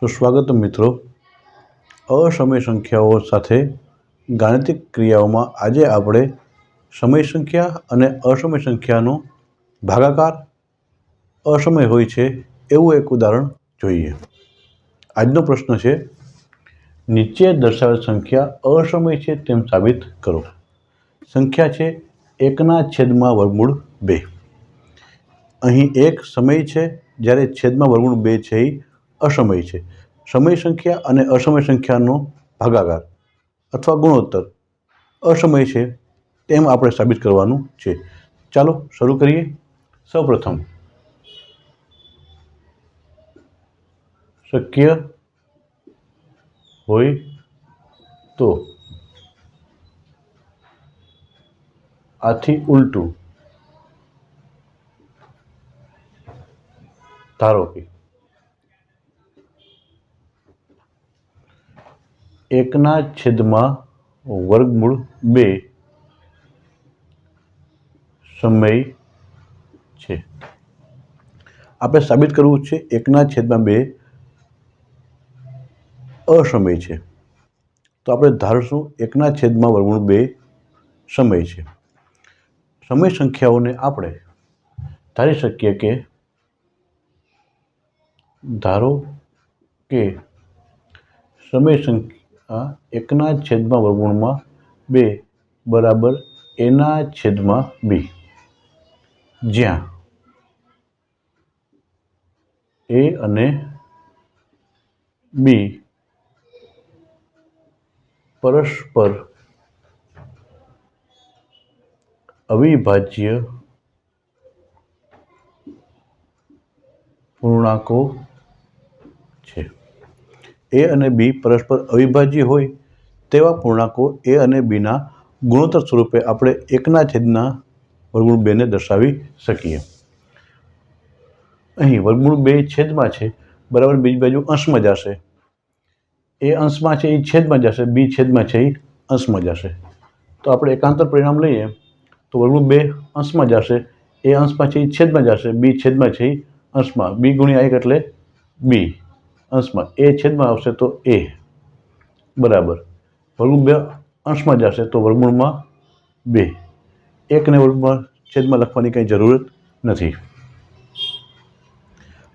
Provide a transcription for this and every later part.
સુસ્વાગત મિત્રો. અસમય સંખ્યાઓ સાથે ગાણિતિક ક્રિયાઓમાં આજે આપણે સમય સંખ્યા અને અસમય સંખ્યાનો ભાગાકાર અસમય હોય છે એવું એક ઉદાહરણ જોઈએ. આજનો પ્રશ્ન છે, નીચે દર્શાવેલ સંખ્યા અસમય છે તેમ સાબિત કરો. સંખ્યા છે એકના છેદમાં વર્ગમૂળ બે. અહીં એક સમય છે જ્યારે છેદમાં વર્ગમૂળ બે છે એ અસમય છે. સમય સંખ્યા અને અસમય સંખ્યાનો ભાગાકાર અથવા ગુણોત્તર. અસમય છે તેમ આપણે સાબિત કરવાનું છે. ચાલો શરૂ કરીએ. સૌપ્રથમ, શક્ય હોય તો આથી ઉલટું ધારો કે એકના છેદમાં વર્ગમૂળ બે સમય છે. આપણે સાબિત કરવું છે એકના છેદમાં બે અસમય છે. તો આપણે ધારશું એકના છેદમાં વર્ગમૂળ બે સમય છે. સમય સંખ્યાઓને આપણે ધારી શકીએ કે ધારો કે સમય સંખ્યા એકના છેદમાં વર્ગુણમાં બે બરાબર એના છેદમાં બી. જ્યાં એ અને બી પરસ્પર અવિભાજ્ય પૂર્ણાંકો છે. એ અને બી પરસ્પર અવિભાજ્ય હોય, તેવા પૂર્ણાંકો એ અને બીના ગુણોત્તર સ્વરૂપે આપણે એકના છેદના વર્ગમૂળ બેને દર્શાવી શકીએ. અહીં વર્ગમૂળ બે છેદમાં છે, બરાબર બીજી બાજુ અંશમાં જશે. એ અંશમાં છે, એ છેદમાં જશે, બી છેદમાં છે, એ અંશમાં જશે. તો આપણે એકાંતર પરિણામ લઈએ, તો વર્ગમૂળ બે અંશમાં જશે, એ અંશમાં છે, એ છેદમાં જશે, બી છેદમાં છે, એ અંશમાં. બી ગુણ્યા એક એટલે બી. અંશમાં એ છેદમાં આવશે તો એ. બરાબર. વર્ગમૂળ બે અંશમાં જશે તો વર્ગમૂળમાં બે. એકને વર્ગમાં છેદમાં લખવાની કંઈ જરૂરત નથી.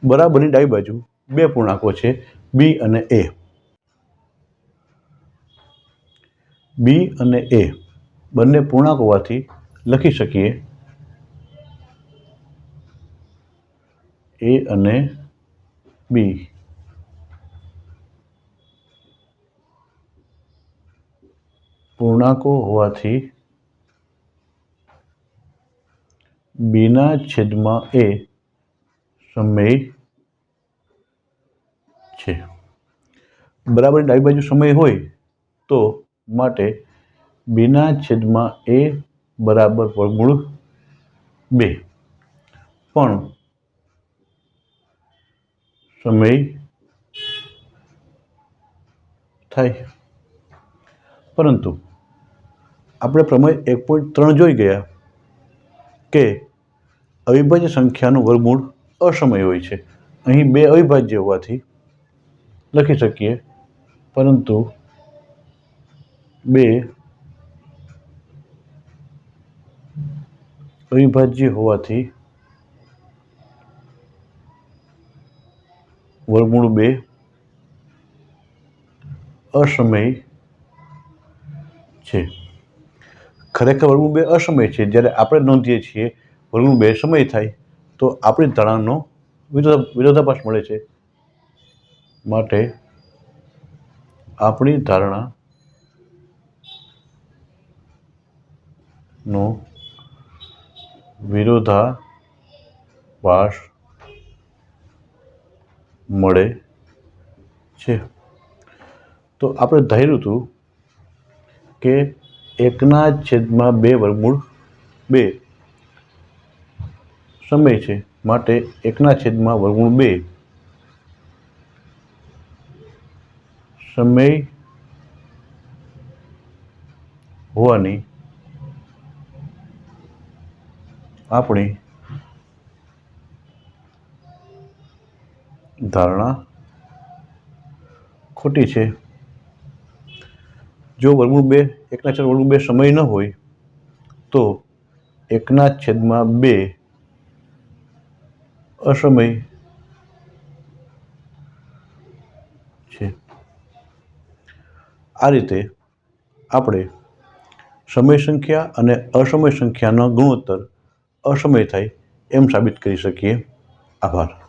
બરાબરની ડાબી બાજુ બે પૂર્ણાંકો છે, બી અને એ. બી અને એ બંને પૂર્ણાંક હોવાથી લખી શકીએ એ અને બી. પૂર્ણાંકો હોવાથી બીના છેદમાં એ સમય છે. બરાબર ડાબી બાજુ સમય હોય તો માટે બીના છેદમાં એ બરાબર વર્ગમૂળ બે. પણ સમય થાય. પરંતુ આપણે પ્રમેય એક પોઈન્ટ ત્રણ જોઈ ગયા કે અવિભાજ્ય સંખ્યાનું વર્ગમૂળ અસમય હોય છે. અહીં બે અવિભાજ્ય હોવાથી લખી શકીએ, પરંતુ બે અવિભાજ્ય હોવાથી વર્ગમૂળ બે અસમય છે. ખરેખર વર્ગમૂળ બે અસમય છે. જ્યારે આપણે નોંધીએ છીએ વર્ગમૂળ બે સમય થાય, તો આપણી ધારણાનો વિરોધા, વિરોધાભાસ મળે છે. માટે આપણી ધારણા નો વિરોધાભાસ મળે છે. તો આપણે ધાર્યું હતું કે એકના છેદમાં બે વર્ગમૂળ બે સમય છે માટે એકના છેદમાં વર્ગમૂળ બે. સમય હોવાની આપણી ધારણા ખોટી છે. જો વર્ગમૂળ બે, એકના છેદ વર્ગમૂળ બે સમય ન હોય, તો એકના છેદમાં બે અસમય છે. આ રીતે આપણે સમય સંખ્યા અને અસમય સંખ્યાનો ગુણોત્તર અસમય થાય એમ સાબિત કરી શકીએ. આભાર.